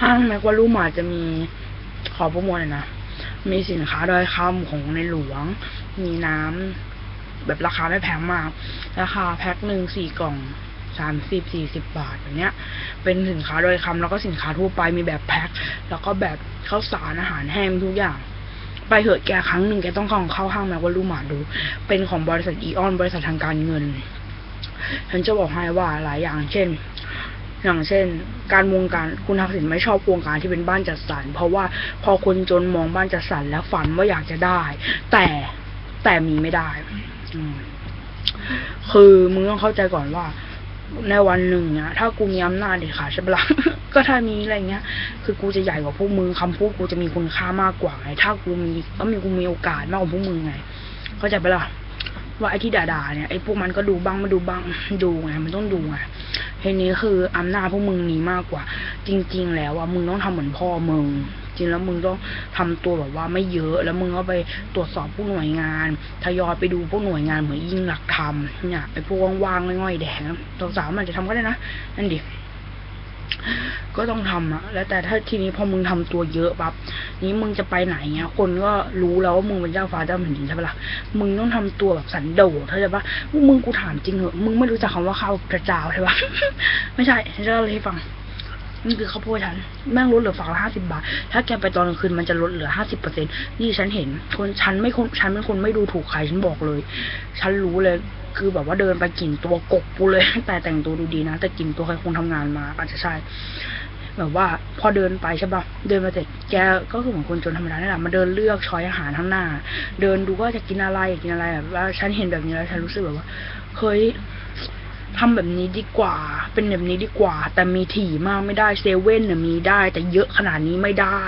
ห้างแมกวาลูมาจะมีขอโปรโมทหน่อยนะ มีสินค้าดอยคำของในหลวง มีน้ำแบบราคาไม่แพงมาก ราคาแพ็คหนึ่งสี่กล่องสามสิบสี่สิบบาทแบบเนี้ย เป็นสินค้าโดยคำแล้วก็สินค้าทั่วไปมีแบบแพ็คแล้วก็แบบข้าวสารอาหารแห้งทุกอย่าง ไปเหอะแกครั้งหนึ่งแกต้องเข้าเข้าห้างแมกวาลูมาดู เป็นของบริษัทอีออนบริษัททางการเงิน ฉันจะบอกให้ว่าหลายอย่าง เช่น อย่างเช่น การวงการคุณทักษิณไม่ชอบวงการที่เป็นบ้านจัดสรร เพราะว่าพอคนจนมองบ้านจัดสรรแล้วฝันว่าอยากจะได้ แต่แต่มีไม่ได้ คือมึงต้องเข้าใจก่อนว่า ในวันหนึ่งเนี่ยถ้ากูมีอำนาจเด็ดขาดใช่ปะล่ะก็ถ้ามีอะไรเงี้ย คือกูจะใหญ่กว่าพวกมึงคำพูดกูจะมีคุณค่ามากกว่าไงถ้ากูมีก็มีกูมีโอกาสมากกว่าพวกมึงไงเข้าใจปะล่ะว่าไอ้ที่ด่าๆเนี่ยไอ้พวกมันก็ดูบ้างม่ดูบ้างดูไงมันต้องดูไง ทีนี้คืออำนาจพวกมึงนี้มากกว่า จริง ๆ แล้วว่ามึงต้องทำเหมือนพ่อมึง จริงแล้วมึงต้องทำตัวแบบว่าไม่เยอะ แล้วมึงก็ไปตรวจสอบพวกหน่วยงานทยอยไปดูพวกหน่วยงานเหมือนยิ่งหลักทำเนี่ยไอ้พวกว่างๆง่อยๆแดงสาวๆมันจะทำก็ได้นะนั่นดิ ก็ต้องทำอะแล้วแต่ถ้าทีนี้พอมึงทำตัวเยอะปั๊บนี้มึงจะไปไหนเงี้ย คนก็รู้แล้วว่ามึงเป็นเจ้าฟ้าเจ้าแผ่นดินใช่ปะล่ะมึงต้องทำตัวแบบสันโดษเข้าใจปะมึงกูถามจริงเหอะมึงไม่รู้จักคำว่าข้าวพระจ้าใช่ปะไม่ใช่ฉันจะเล่าให้ฟังนี่คือข้าวโพดฉันแม่งลดเหลือฝาละห้าสิบบาท ถ้าแกไปตอนกลางคืนมันจะลดเหลือห้าสิบเปอร์เซ็นนี่ฉันเห็น คนฉันไม่คนฉันเป็นคนไม่ดูถูกใครฉันบอกเลย ฉันรู้เลยคือแบบว่าเดินไปกลิ่นตัวกบกูเลย แต่แต่งตัวดูดีนะ แต่กลิ่นตัวใครคงทำงานมาอาจจะใช่ แบบว่าพอเดินไปใช่ปะเดินมาเสร็จแกก็คือเหมือนคนจนธรรมดานี่แหละมาเดินเลือกช้อยอาหารข้างหน้า เดินดูว่าจะกินอะไรอยากกินอะไรแบบว่าฉันเห็นแบบนี้แล้วฉันรู้สึกแบบว่าเฮ้ยทำแบบนี้ดีกว่า เป็นแบบนี้ดีกว่า แต่มีถี่มากไม่ได้เซเว่นเนี่ยมีได้ แต่เยอะขนาดนี้ไม่ได้